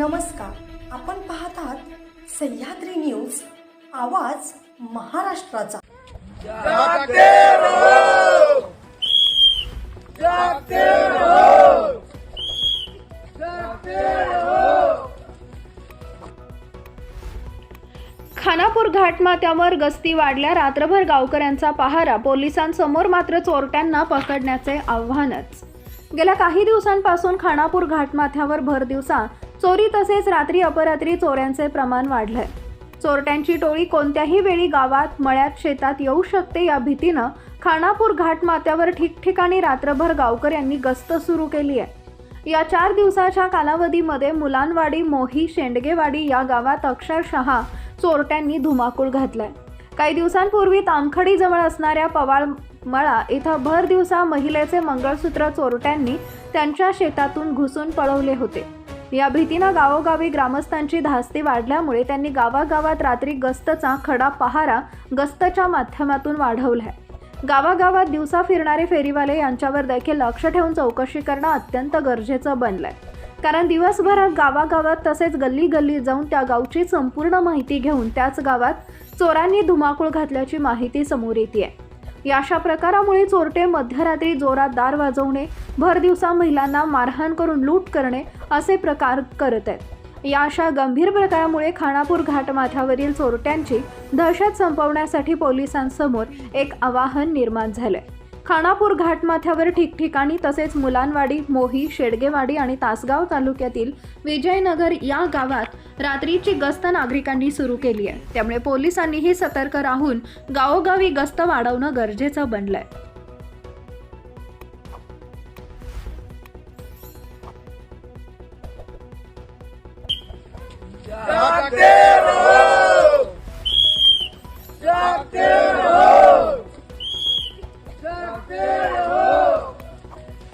नमस्कार. आपण पाहतात सह्याद्री न्यूज आवाज महाराष्ट्राचा. खानापूर घाटमाथ्यावर गस्ती वाढल्या रात्रभर गावकऱ्यांचा पहारा पोलिसांसमोर मात्र चोरट्यांना पकडण्याचे आव्हानच. गेल्या काही दिवसांपासून खानापूर घाटमाथ्यावर भर दिवसा चोरी तसेच रात्री अपरात्री चोऱ्यांचे प्रमाण वाढलंय. चोरट्यांची टोळी कोणत्याही वेळी गावात मळ्यात शेतात येऊ शकते या भीतीनं खानापूर घाटमात्यावर ठिकठिकाणी रात्रभर गावकऱ्यांनी गस्त सुरू केली आहे. या चार दिवसाच्या कालावधीमध्ये मुलांवाडी मोही शेंडगेवाडी या गावात अक्षरशः चोरट्यांनी धुमाकूळ घातलाय. काही दिवसांपूर्वी तामखडीजवळ असणाऱ्या पवाळ मळा इथं भर दिवसा महिलेचे मंगळसूत्र चोरट्यांनी त्यांच्या शेतातून घुसून पळवले होते. या भीतीनं गावोगावी ग्रामस्थांची धास्ती वाढल्यामुळे त्यांनी गावागावात रात्री गस्तचा खडा पहारा गस्तच्या माध्यमातून वाढवलाय. गावागावात दिवसा फिरणारे फेरीवाले यांच्यावर देखील लक्ष ठेवून चौकशी करणं अत्यंत गरजेचं बनलंय. कारण दिवसभरात गावागावात तसेच गल्ली गल्ली जाऊन त्या गावची संपूर्ण माहिती घेऊन त्याच गावात चोरांनी धुमाकूळ घातल्याची माहिती समोर येते आहे या अशा प्रकारामुळे चोरटे मध्यरात्री जोरात दार वाजवणे भर दिवसा महिलांना मारहाण करून लूट करणे असे प्रकार करत आहेत. या अशा गंभीर प्रकारामुळे खानापूर घाटमाथ्यावरील चोरट्यांची दहशत संपवण्यासाठी पोलिसांसमोर एक आवाहन निर्माण झालं आहे खानापूर घाटमाथ्यावर ठिकठिकाणी तसेच मुलांवाडी मोही शेडगेवाडी आणि तासगाव तालुक्यातील विजयनगर या गावात रात्रीची गस्त नागरिकांनी सुरू केली आहे. त्यामुळे पोलिसांनीही सतर्क राहून गावोगावी गस्त वाढवणं गरजेचं बनलंय. जागते